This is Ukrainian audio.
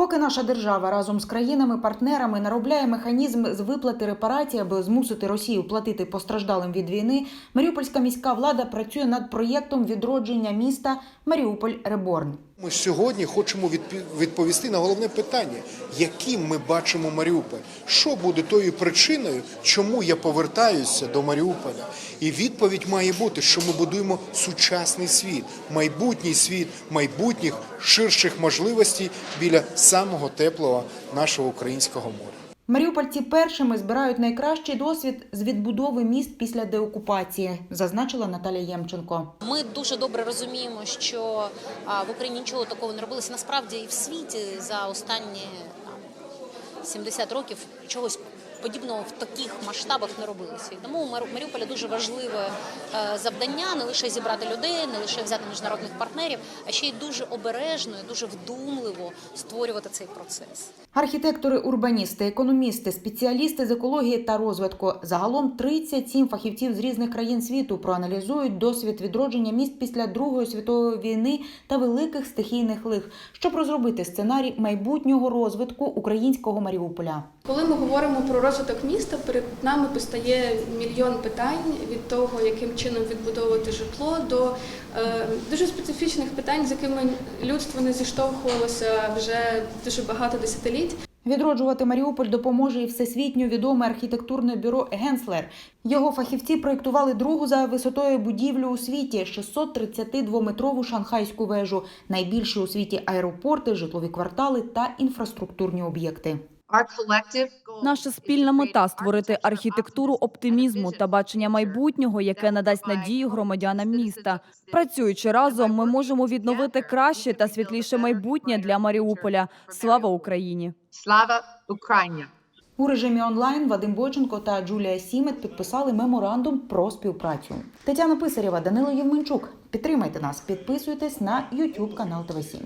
Поки наша держава разом з країнами-партнерами наробляє механізм з виплати репарації, аби змусити Росію платити постраждалим від війни, Маріупольська міська влада працює над проєктом відродження міста Маріуполь Реборн. Ми сьогодні хочемо відповісти на головне питання, яким ми бачимо Маріуполь. Що буде тою причиною, чому я повертаюся до Маріуполя? І відповідь має бути, що ми будуємо сучасний світ, майбутній світ, майбутніх ширших можливостей біля самого теплого нашого українського моря. Маріупольці першими збирають найкращий досвід з відбудови міст після деокупації, зазначила Наталія Ємченко. Ми дуже добре розуміємо, що в Україні нічого такого не робилося. Насправді і в світі за останні там, 70 років чогось подібного в таких масштабах не робилося. І тому у Маріуполя дуже важливе е, завдання не лише зібрати людей, не лише взяти міжнародних партнерів, а ще й дуже обережно і дуже вдумливо створювати цей процес. Архітектори, урбаністи, економісти, спеціалісти з екології та розвитку загалом 37 фахівців з різних країн світу проаналізують досвід відродження міст після Другої світової війни та великих стихійних лих, щоб розробити сценарій майбутнього розвитку українського Маріуполя. Коли ми говоримо про розвиток міста, перед нами постає мільйон питань від того, яким чином відбудовувати житло, до е, дуже специфічних питань, з якими людство не зіштовхувалося вже дуже багато десятиліть. Відроджувати Маріуполь допоможе і всесвітньо відоме архітектурне бюро Генслер. Його фахівці проєктували другу за висотою будівлю у світі 632-метрову шанхайську вежу, найбільші у світі аеропорти, житлові квартали та інфраструктурні об'єкти. Наша спільна мета створити архітектуру оптимізму та бачення майбутнього, яке надасть надію громадянам міста. Працюючи разом, ми можемо відновити краще та світліше майбутнє для Маріуполя. Слава Україні! Слава Україні! У режимі онлайн Вадим Бойченко та Джулія Сімет підписали меморандум про співпрацю. Тетяна Писарєва, Данило Євменчук. Підтримайте нас, підписуйтесь на YouTube канал ТВ 7